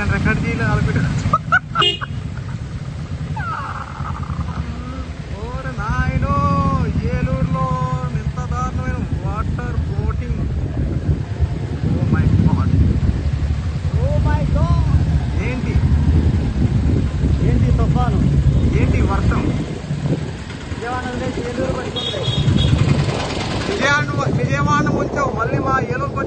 నేను రికార్డ్ చేయలేదు ఆలపెట్టు ఓరే నాయనో ఏలూరులో ఎంత దారుణమైన water boating. Oh my god oh my god ఏంటి? ఏంటి తుఫాను? ఏంటి వర్షం? విజయవాడ ఏలూరు విజయవాడ విజయవాడ ముంచావు మళ్ళీ మా ఏలూరుకి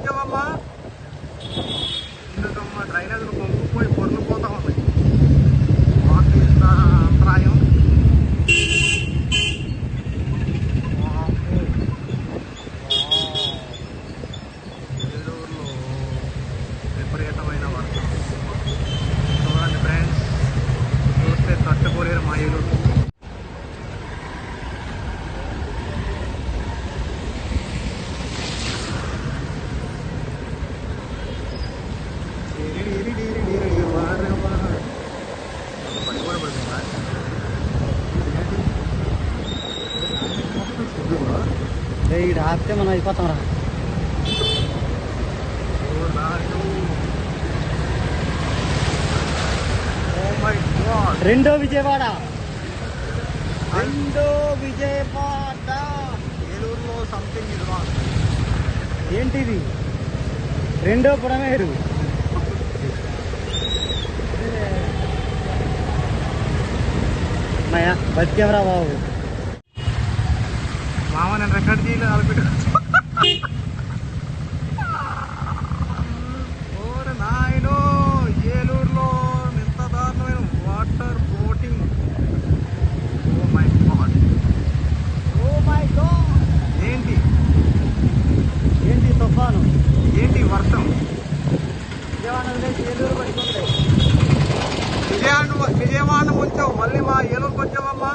ఇక్కడ ఆపితే మనం అయిపోతాం రా. రెండో విజయవాడ. రెండో విజయవాడ. ఏలూరులో సంథింగ్ ఇది ఏంటిది? రెండో పుడమేరు మయా బతికేవరా బాబు? నేను రికార్డ్ చేయలేదు ఓరే నాయనో ఏలూరులో ఎంత దారుణమైన water boating. Oh my god. Oh my god. ఏంటి? ఏంటి తుఫాను? వర్షం? విజయవాడ విజయవాడ ముంచావు మళ్ళీ మా ఏలూరుకి వచ్చావమ్మా.